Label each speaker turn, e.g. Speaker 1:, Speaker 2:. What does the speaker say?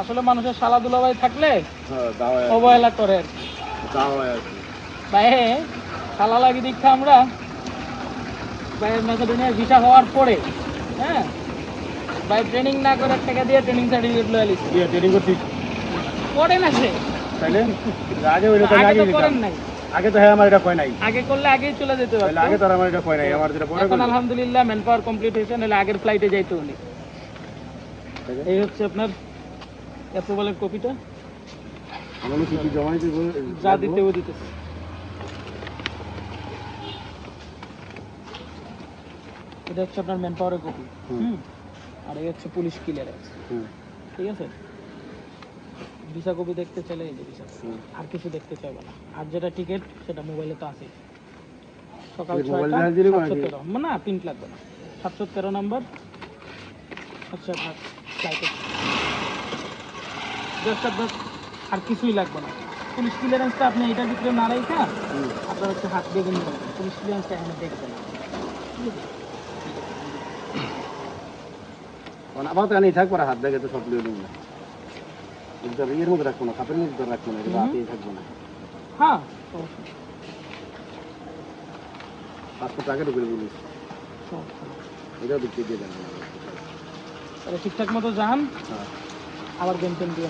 Speaker 1: আসলে মানুষের সালা দুলাভাই থাকলে
Speaker 2: হ্যাঁ
Speaker 1: অবহেলা করে। ভাই সালা লাগি দীক্ষা আমরা ভাই ভিসা হওয়ার পরে হ্যাঁ ভাই ট্রেনিং না করে টাকা দিয়ে ট্রেনিং সার্টিফিকেট লয়ে
Speaker 2: দিয়ে ট্রেনিং করছিস?
Speaker 1: করে না সে।
Speaker 2: তাইলে? আগে তো
Speaker 1: আগে
Speaker 2: আগে
Speaker 1: তো
Speaker 2: দিতাম।
Speaker 1: করেন নাই।
Speaker 2: আগে তো হ্যাঁ আমার এটা কয় নাই।
Speaker 1: আগে করলে আগেই চলে যেতে
Speaker 2: আগে তো আমার এটা কয় নাই আমার যেটা পরে
Speaker 1: এখন আলহামদুলিল্লাহ ম্যান পাওয়ার কমপ্লিট হয়েছে নাহলে আগের ফ্লাইটে যাইতো উনি। এই হচ্ছে আপনার অ্যাপ্রুভালের কপিটা?
Speaker 2: আমার কি কি জমা দিতে
Speaker 1: যা দিতে ও দিতেছে। এটা হচ্ছে আপনার ম্যান পাওয়ারের কপি
Speaker 2: হুম।
Speaker 1: আর এই হচ্ছে পুলিশ ক্লিয়ারেন্স
Speaker 2: হুম।
Speaker 1: ঠিক আছে? ভিসা কপি দেখতে চাইলে এই যে ভিসা। আর কিছু দেখতে চাইবে না। আর যেটা টিকিট সেটা মোবাইলে তো আছে সকাল ছয়টা সাতশো তেরো। না প্রিন্ট লাগবে না। সাতশো তেরো নাম্বার হচ্ছে আপনার ফ্লাইটে জাস্ট আপনার আর কিছুই লাগবে না। পুলিশ ক্লিয়ারেন্সটা আপনি এটার ভিতরে না রেখা। আপনার হচ্ছে হাত দিয়ে নিয়ে পুলিশ ক্লিয়ারেন্সটা এখানে দেখবেন। না
Speaker 2: কারণ তো থাকব হাত দেখে তো সব লিয়ে দেবো না। মধ্যে রাখব না কাপের মধ্যে রাখব না এটা
Speaker 1: হুম।
Speaker 2: থাকব না।
Speaker 1: হ্যাঁ
Speaker 2: পাঁচশো বলিস এটাও দিয়ে দেন
Speaker 1: ঠিকঠাক মতো যান।
Speaker 2: হ্যাঁ।
Speaker 1: আবার গেম টেম দিয়ে